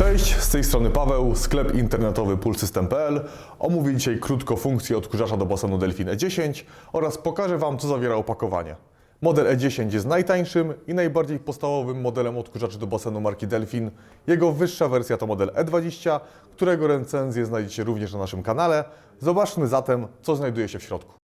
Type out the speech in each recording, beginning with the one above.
Cześć, z tej strony Paweł, sklep internetowy pulsystem.pl. Omówię dzisiaj krótko funkcję odkurzacza do basenu Delfin E10 oraz pokażę Wam, co zawiera opakowanie. Model E10 jest najtańszym i najbardziej podstawowym modelem odkurzaczy do basenu marki Delfin. Jego wyższa wersja to model E20, którego recenzję znajdziecie również na naszym kanale. Zobaczmy zatem, co znajduje się w środku.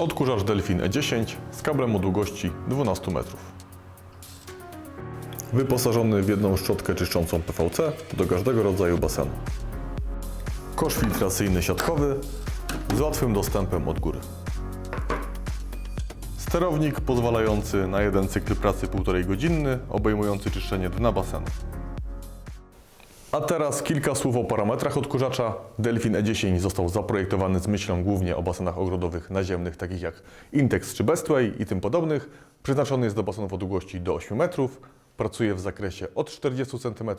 Odkurzacz Delfin E10 z kablem o długości 12 metrów. Wyposażony w jedną szczotkę czyszczącą PVC do każdego rodzaju basenu. Kosz filtracyjny siatkowy z łatwym dostępem od góry. Sterownik pozwalający na jeden cykl pracy 1,5 godzinny, obejmujący czyszczenie dna basenu. A teraz kilka słów o parametrach odkurzacza. Delfin E10 został zaprojektowany z myślą głównie o basenach ogrodowych naziemnych, takich jak Intex czy Bestway i tym podobnych. Przeznaczony jest do basenów o długości do 8 metrów. Pracuje w zakresie od 40 cm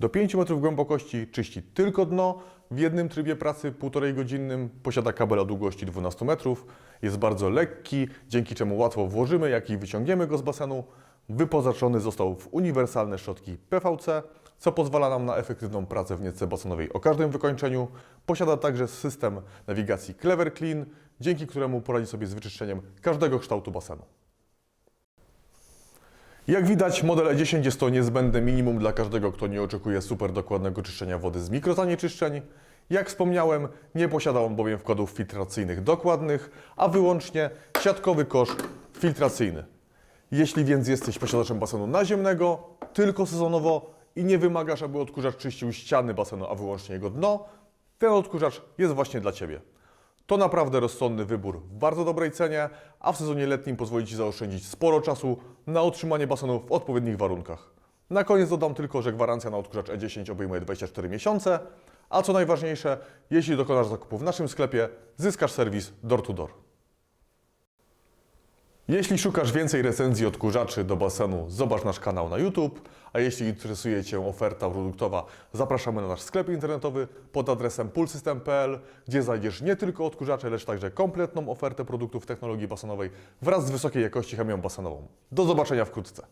do 5 metrów głębokości. Czyści tylko dno w jednym trybie pracy 1,5 godzinnym. Posiada kabel o długości 12 metrów. Jest bardzo lekki, dzięki czemu łatwo włożymy, jak i wyciągniemy go z basenu. Wyposażony został w uniwersalne szczotki PVC, co pozwala nam na efektywną pracę w niecce basenowej o każdym wykończeniu. Posiada także system nawigacji Clever Clean, dzięki któremu poradzi sobie z wyczyszczeniem każdego kształtu basenu. Jak widać, model E10 jest to niezbędne minimum dla każdego, kto nie oczekuje super dokładnego czyszczenia wody z mikrozanieczyszczeń. Jak wspomniałem, nie posiada on bowiem wkładów filtracyjnych dokładnych, a wyłącznie siatkowy kosz filtracyjny. Jeśli więc jesteś posiadaczem basenu naziemnego, tylko sezonowo i nie wymagasz, aby odkurzacz czyścił ściany basenu, a wyłącznie jego dno, ten odkurzacz jest właśnie dla Ciebie. To naprawdę rozsądny wybór w bardzo dobrej cenie, a w sezonie letnim pozwoli Ci zaoszczędzić sporo czasu na utrzymanie basenu w odpowiednich warunkach. Na koniec dodam tylko, że gwarancja na odkurzacz E10 obejmuje 24 miesiące, a co najważniejsze, jeśli dokonasz zakupu w naszym sklepie, zyskasz serwis door to door. Jeśli szukasz więcej recenzji odkurzaczy do basenu, zobacz nasz kanał na YouTube, a jeśli interesuje Cię oferta produktowa, zapraszamy na nasz sklep internetowy pod adresem pulsystem.pl, gdzie znajdziesz nie tylko odkurzacze, lecz także kompletną ofertę produktów technologii basenowej wraz z wysokiej jakości chemią basenową. Do zobaczenia wkrótce.